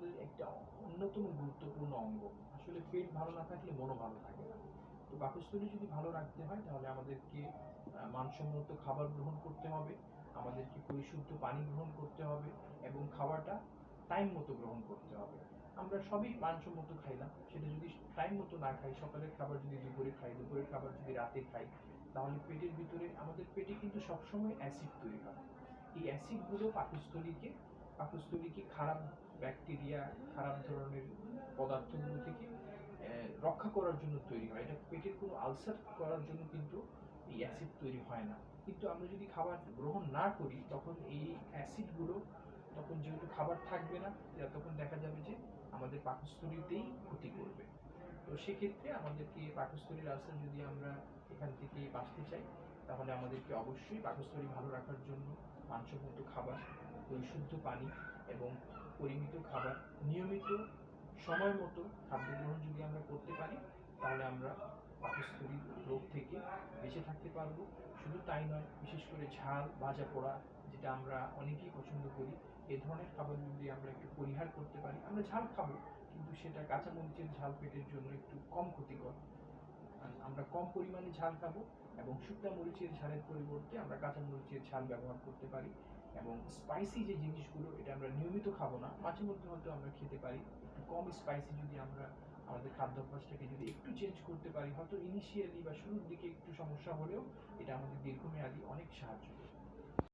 আমাদের একটা অন্যতম গুরুত্বপূর্ণ অঙ্গ। আসলে পেট ভালো না থাকলে মনও ভালো থাকে না। তো পাকস্থলী যদি ভালো রাখতে হয়, তাহলে আমাদেরকে মানসম্মত খাবার গ্রহণ করতে হবে, আমাদেরকে পরিশুদ্ধ পানি গ্রহণ করতে হবে এবং খাওয়াটা টাইম মতো গ্রহণ করতে হবে। আমরা সবই মানসম্মত খাইলাম সেটা যদি টাইম মতো না খাই, সকালের খাবার যদি দুপুরে খাই, দুপুরের খাবার যদি রাতে খাই, তাহলে পেটের ভিতরে আমাদের পেটে কিন্তু সবসময় অ্যাসিড তৈরি হয়। এই অ্যাসিডগুলো পাকস্থলীকে পাকস্থলীকে খারাপ ব্যাকটেরিয়া, খারাপ ধরনের পদার্থগুলো থেকে রক্ষা করার জন্য তৈরি হয়। এটা পেটের কোনো আলসার করার জন্য কিন্তু এই অ্যাসিড তৈরি হয় না। কিন্তু আমরা যদি খাবার গ্রহণ না করি, তখন এই অ্যাসিডগুলো, তখন যেহেতু খাবার থাকবে না তখন দেখা যাবে যে আমাদের পাকস্থলীতেই ক্ষতি করবে। তো সেক্ষেত্রে আমাদেরকে পাকস্থলীর আলসার যদি আমরা এখান থেকে বাঁচতে চাই তাহলে আমাদেরকে অবশ্যই পাকস্থলী ভালো রাখার জন্য মানসম্মত খাবার, পরিশুদ্ধ পানি এবং পরিমিত খাবার নিয়মিত সময় মতো খাদ্য গ্রহণ যদি আমরা করতে পারি, তাহলে আমরা পাকস্থলী রোগ থেকে বেঁচে থাকতে পারব। শুধু তাই নয়, বিশেষ করে ঝাল, ভাজা পোড়া যেটা আমরা অনেকেই পছন্দ করি, এ ধরনের খাবার যদি আমরা একটু পরিহার করতে পারি, আমরা ঝাল খাব, কিন্তু সেটা কাঁচামরিচের ঝাল পেটের জন্য একটু কম ক্ষতিকর। আমরা কম পরিমাণে ঝাল খাব এবং শুকনা মরিচের ঝালের পরিবর্তে আমরা কাঁচা মরিচের ঝাল ব্যবহার করতে পারি এবং স্পাইসি যে জিনিসগুলো, এটা আমরা নিয়মিত খাব না, মাঝে মধ্যে হয়তো আমরা খেতে পারি। একটু কম স্পাইসি যদি আমরা আমাদের খাদ্যাভ্যাসটাকে যদি একটু চেঞ্জ করতে পারি, হয়তো ইনিশিয়ালি বা শুরুর দিকে একটু সমস্যা হলেও এটা আমাদের দীর্ঘমেয়াদী অনেক সাহায্য করবে।